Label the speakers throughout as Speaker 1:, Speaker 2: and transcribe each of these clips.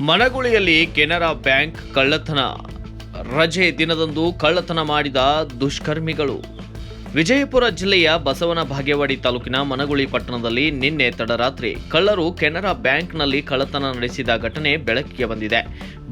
Speaker 1: ಮನಗುಳಿಯಲ್ಲಿ Canara bank ಕಳ್ಳತನ. ರಜೆ ದಿನದಂದು ಕಳ್ಳತನ ಮಾಡಿದ ದುಷ್ಕರ್ಮಿಗಳು. ವಿಜಯಪುರ ಜಿಲ್ಲೆಯ ಬಸವನ ಭಾಗ್ಯವಾಡಿ ತಾಲೂಕಿನ ಮನಗುಳಿ ಪಟ್ಟಣದಲ್ಲಿ ನಿನ್ನೆ ತಡರಾತ್ರಿ ಕಳ್ಳರು ಕೆನರಾ ಬ್ಯಾಂಕ್ನಲ್ಲಿ ಕಳ್ಳತನ ನಡೆಸಿದ ಘಟನೆ ಬೆಳಕಿಗೆ ಬಂದಿದೆ.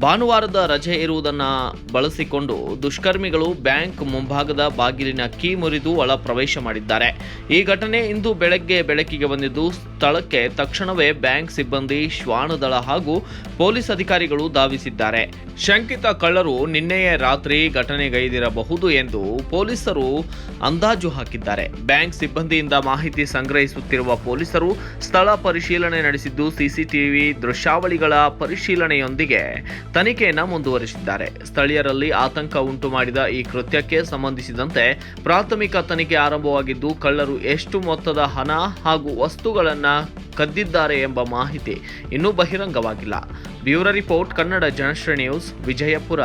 Speaker 1: ಭಾನುವಾರದ ರಜೆ ಇರುವುದನ್ನು ಬಳಸಿಕೊಂಡು ದುಷ್ಕರ್ಮಿಗಳು ಬ್ಯಾಂಕ್ ಮುಂಭಾಗದ ಬಾಗಿಲಿನ ಕೀ ಮುರಿದು ಒಳ ಪ್ರವೇಶ ಮಾಡಿದ್ದಾರೆ. ಈ ಘಟನೆ ಇಂದು ಬೆಳಗ್ಗೆ ಬೆಳಕಿಗೆ ಬಂದಿದ್ದು, ಸ್ಥಳಕ್ಕೆ ತಕ್ಷಣವೇ ಬ್ಯಾಂಕ್ ಸಿಬ್ಬಂದಿ ಶ್ವಾನದಳ ಹಾಗೂ ಪೊಲೀಸ್ ಅಧಿಕಾರಿಗಳು ಧಾವಿಸಿದ್ದಾರೆ. ಶಂಕಿತ ಕಳ್ಳರು ನಿನ್ನೆಯೇ ರಾತ್ರಿ ಘಟನೆಗೈದಿರಬಹುದು ಎಂದು ಪೊಲೀಸರು ಅಂದಾಜು ಹಾಕಿದ್ದಾರೆ. ಬ್ಯಾಂಕ್ ಸಿಬ್ಬಂದಿಯಿಂದ ಮಾಹಿತಿ ಸಂಗ್ರಹಿಸುತ್ತಿರುವ ಪೊಲೀಸರು ಸ್ಥಳ ಪರಿಶೀಲನೆ ನಡೆಸಿದ್ದು, ಸಿಸಿಟಿವಿ ದೃಶ್ಯಾವಳಿಗಳ ಪರಿಶೀಲನೆಯೊಂದಿಗೆ ತನಿಖೆಯನ್ನು ಮುಂದುವರಿಸಿದ್ದಾರೆ. ಸ್ಥಳೀಯರಲ್ಲಿ ಆತಂಕ ಉಂಟು ಮಾಡಿದ ಈ ಕೃತ್ಯಕ್ಕೆ ಸಂಬಂಧಿಸಿದಂತೆ ಪ್ರಾಥಮಿಕ ತನಿಖೆ ಆರಂಭವಾಗಿದ್ದು, ಕಳ್ಳರು ಎಷ್ಟು ಮೊತ್ತದ ಹಣ ಹಾಗೂ ವಸ್ತುಗಳನ್ನು ಕದ್ದಿದ್ದಾರೆ ಎಂಬ ಮಾಹಿತಿ ಇನ್ನೂ ಬಹಿರಂಗವಾಗಿಲ್ಲ. Bureau report, Kannada Janashri news, Vijayapura.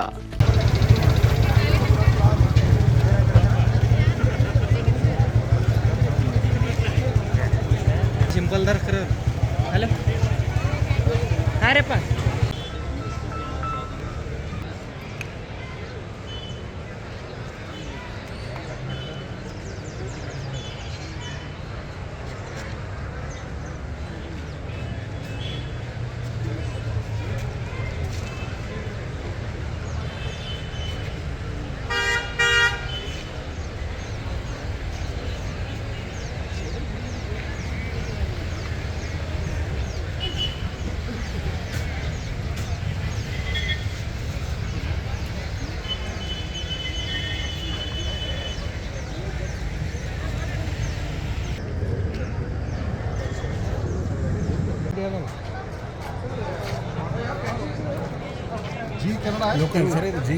Speaker 2: Zee Kannada
Speaker 3: local sir ಇದು Zee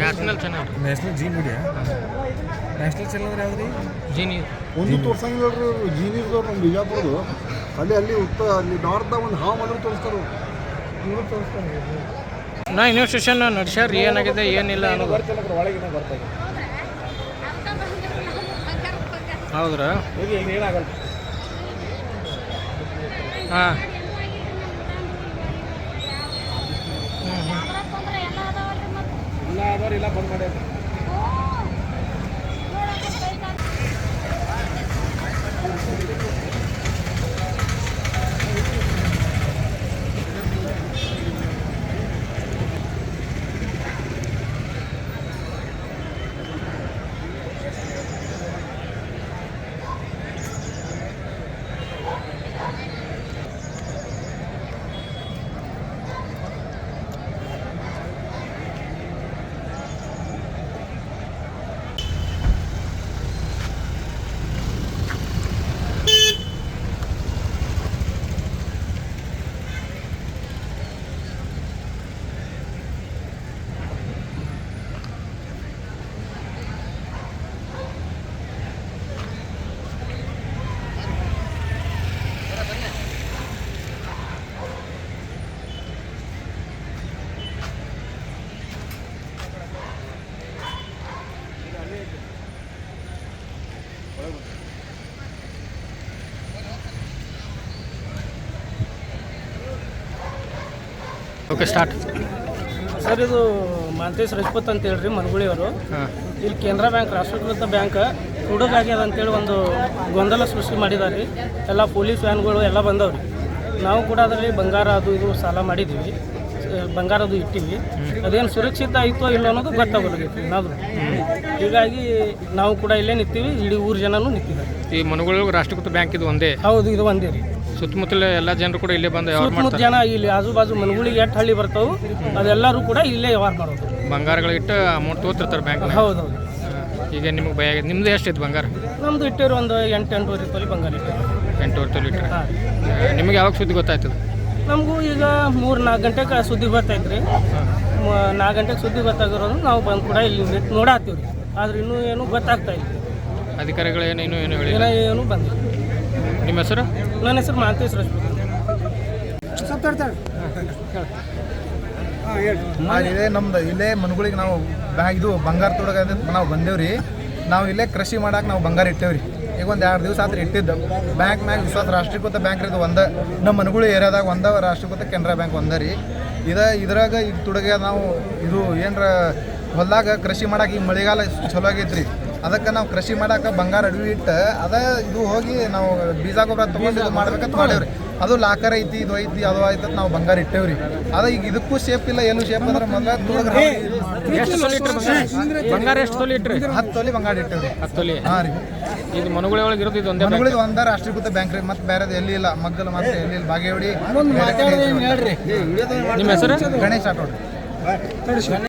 Speaker 4: national channel
Speaker 3: national Zee media national channel ಅಂದ್ರೆ ಯಾವ್ದು ರೀ
Speaker 4: ಜಿ ನ್ಯೂಸ್
Speaker 2: ಒಂದು ತೋರ್ಸಂಗಿಲ್ಲ ನ್ಯೂಸ್ ಅವ್ರು ನಮ್ಮ ಬಿಜಾಪುರದು. ಅಲ್ಲಿ ಅಲ್ಲಿ ಉತ್ತರ ಅಲ್ಲಿ ನಾರ್ತ್ದಾಗ ಒಂದು ಹಾವು ಮಾತ್ರ ತೋರಿಸ್ತಾರೆ ಇವರು ತೋರಿಸ್ತಾರೆ
Speaker 4: ನಾ ಇನ್ವೆಸ್ಟಿಗೇಷನ್ ನಡೆಸ್ಯಾರ ಏನಾಗಿದೆ ಏನಿಲ್ಲ ಅನ್ನೋದು.
Speaker 2: ಒಳಗಿನ ಬರ್ತಾ
Speaker 4: ಹೌದ್ರಾ?
Speaker 2: ಏನಾಗಲ್ಲ.
Speaker 4: ಹಾಂ.
Speaker 2: ಇಲ್ಲ ಅದಾರ ಇಲ್ಲ ಬಂದ್ ಮಾಡ್ಯಾರ
Speaker 4: ಓಕೆ ಸ್ಟಾರ್ಟ್
Speaker 5: ಸರ್ ಇದು ಮಾಂತೇಶ್ ರಜಪೂತ್ ಅಂತ ಹೇಳ್ರಿ ಮನಗುಳಿಯವರು.
Speaker 4: ಅವರು
Speaker 5: ಇಲ್ಲಿ ಕೇಂದ್ರ ಬ್ಯಾಂಕ್ ರಾಷ್ಟ್ರೀಕೃತ ಬ್ಯಾಂಕ್ ಹುಡುಗಾಗ್ಯದ ಅಂತೇಳಿ ಒಂದು ಗೊಂದಲ ಸೃಷ್ಟಿ ಮಾಡಿದ್ದಾರೆ ರೀ ಎಲ್ಲ ಪೊಲೀಸ್ ವ್ಯಾನ್ಗಳು ಎಲ್ಲ ಬಂದವ್ರಿ. ನಾವು ಕೂಡ ಅದರಲ್ಲಿ ಬಂಗಾರ ಅದು ಇದು ಸಾಲ ಮಾಡಿದ್ದೀವಿ ಬಂಗಾರ ಅದು ಇಟ್ಟಿವಿ ಅದೇನು ಸುರಕ್ಷಿತ ಆಯಿತೋ ಇಲ್ಲ ಅನ್ನೋದು ಗೊತ್ತಾಗಲ್ಲ ಏನಾದರೂ. ಹೀಗಾಗಿ ನಾವು ಕೂಡ ಇಲ್ಲೇ ನಿಂತೀವಿ ಇಡೀ ಊರು ಜನನೂ ನಿಂತಿದ್ದಾರೆ.
Speaker 4: ಈ ಮನುಗಳು ರಾಷ್ಟ್ರೀಕೃತ ಬ್ಯಾಂಕ್ ಇದು ಒಂದೇ?
Speaker 5: ಹೌದು ಇದು ಒಂದೇ ರೀ.
Speaker 4: ಸುತ್ತಮುತ್ತಲ ಎಲ್ಲ ಜನರು ಕೂಡ ಇಲ್ಲೇ ಬಂದು ವ್ಯವಹಾರ
Speaker 5: ಸುತ್ತಮುತ್ತ
Speaker 4: ಮಾಡ್ತಾರೆ.
Speaker 5: ಜನ ಇಲ್ಲಿ ಆಜು ಬಾಜು ಮನಗುಳಿಗೆ ಎಷ್ಟು ಹಳ್ಳಿ ಬರ್ತಾವೆ ಅದೆಲ್ಲರೂ ಕೂಡ ಇಲ್ಲೇ ವ್ಯವಹಾರ ಮಾಡೋದು.
Speaker 4: ಬಂಗಾರಗಳಿಟ್ಟು ಅಮೌಂಟ್ ತೊಗೋತಿರ್ತಾರೆ ಹೌದು
Speaker 5: ಹೌದು.
Speaker 4: ಈಗ ನಿಮ್ಗೆ ಭಯ ಆಗಿದೆ. ನಿಮ್ದು ಎಷ್ಟಿತ್ತು ಬಂಗಾರ?
Speaker 5: ನಮ್ದು ಇಟ್ಟಿರೋ ಒಂದು ಎಂಟು ಎಂಟೂವರೆ ತೊಲಿ ಬಂಗಾರ ಇಟ್ಟಿರೋ
Speaker 4: ಎಂಟೂವರೆ ತೊಲೆ ಲೀಟ್ರ್
Speaker 5: ಹಾಂ.
Speaker 4: ನಿಮಗೆ ಯಾವಾಗ ಸುದ್ದಿ ಗೊತ್ತಾಯ್ತದ?
Speaker 5: ನಮಗೂ ಈಗ ಮೂರು ನಾಲ್ಕು ಗಂಟೆಗೆ ಸುದ್ದಿ ಬರ್ತಾಯ್ತು ರೀ. ನಾಲ್ಕು ಗಂಟೆಗೆ ಸುದ್ದಿ ಗೊತ್ತಾಗಿರೋದು ನಾವು ಬಂದು ಕೂಡ ಇಲ್ಲಿ ನೋಡಾತೀವಿ ನೋಡಾತ್ತೀವಿ ರೀ ಆದ್ರೆ ಇನ್ನೂ ಏನು ಗೊತ್ತಾಗ್ತಾ ಇಲ್ಲ.
Speaker 4: ಅಧಿಕಾರಿಗಳು ಏನು ಇನ್ನೂ ಏನು ಹೇಳಿಲ್ಲ?
Speaker 5: ಏನೋ ಬಂದಿಲ್ಲ.
Speaker 4: ನಿಮ್ಮ ಹೆಸರು?
Speaker 5: ನನ್ನ ಹೆಸರು ಮಾಂತೇಶ್ ರಜಪೂತ್
Speaker 3: ಇಲ್ಲೇ ನಮ್ದು ಇಲ್ಲೇ ಮನುಗಳಿಗೆ ನಾವು ಬ್ಯಾಂಕ್ ಇದು ಬಂಗಾರ ತೊಡಗ ನಾವು ಬಂದೇವ್ರಿ. ನಾವು ಇಲ್ಲೇ ಕೃಷಿ ಮಾಡಕ್ಕೆ ನಾವು ಬಂಗಾರ ಇಟ್ಟೇವ್ರಿ. ಈಗ ಒಂದು ಎರಡು ದಿವಸ ಆದ್ರೆ ಇಟ್ಟಿದ್ದು. ಬ್ಯಾಂಕ್ ಮ್ಯಾಗ ವಿಶ್ವಾಸ ರಾಷ್ಟ್ರೀಕೃತ ಬ್ಯಾಂಕ್ ಇದು ಒಂದ. ನಮ್ಮ ಮನುಗಳು ಏರಿಯಾದಾಗ ಒಂದ ರಾಷ್ಟ್ರೀಕೃತ ಕೆನರಾ ಬ್ಯಾಂಕ್ ಒಂದ ರೀ. ಇದ ಇದ್ರಾಗ ಈಗ ತೊಡಗ ನಾವು ಇದು ಏನರ ಹೊಲ್ದಾಗ ಕೃಷಿ ಮಾಡಕ್ಕೆ ಈಗ ಮಳೆಗಾಲ ಚಲೋ ಆಗೈತ್ರಿ. ಅದಕ್ಕೆ ನಾವು ಕೃಷಿ ಮಾಡಕ್ಕೆ ಬಂಗಾರ ಅಡವಿ ಇಟ್ಟು ಅದ ಇದು ಹೋಗಿ ನಾವು ಬೀಜ ಗೊಬ್ಬರ ತೊಗೊಂಡು ಇದು ಮಾಡ್ಬೇಕಂತ ಮಾಡೇವ್ರಿ. ಅದು ಲಾಕರ್ ಐತಿ ಇದು ಐತಿ ಅದು ಐತಿ ನಾವು ಬಂಗಾರ ಇಟ್ಟೇವ್ರಿ. ಅದ ಈಗ ಇದಕ್ಕೂ ಶೇಪ್ ಇಲ್ಲ ಎಲ್ಲೂ ಶೇಪ್ ಅಂದ್ರೆ ಮೊದಲ
Speaker 4: ಎಷ್ಟು ತೊಲಿ ಇಟ್ರಿ ಬಂಗಾರ? ಎಷ್ಟು ತೊಲಿ ಇಟ್ರಿ?
Speaker 3: ಹತ್ತು ತೊಲಿ ಬಂಗಾರ ಇಟ್ಟೇವ್ರಿ.
Speaker 4: ಹತ್ತು ತೊಲಿ?
Speaker 3: ಹಾಂ ರೀ.
Speaker 4: ಇದು ಮನುಗಳ ಒಳಗೆ ಇರೋದು ಇದು ಒಂದೇ ಬ್ಯಾಂಕ್?
Speaker 3: ಮನೆಗಳಿಗೆ ಒಂದ ರಾಷ್ಟ್ರೀಕೃತ ಬ್ಯಾಂಕ್ ರೀ ಮತ್ತೆ ಬೇರೆದು ಎಲ್ಲಿ ಇಲ್ಲ ಮಗ್ಗಲ ಮಾತ್ರ ಎಲ್ಲಿ ಇಲ್ಲ ಬಾಗೇವಡಿ
Speaker 4: ನಿಮ್ಮ ಹೆಸರು?
Speaker 3: ಗಣೇಶ್ ಆಟೋಡ್ರಿ.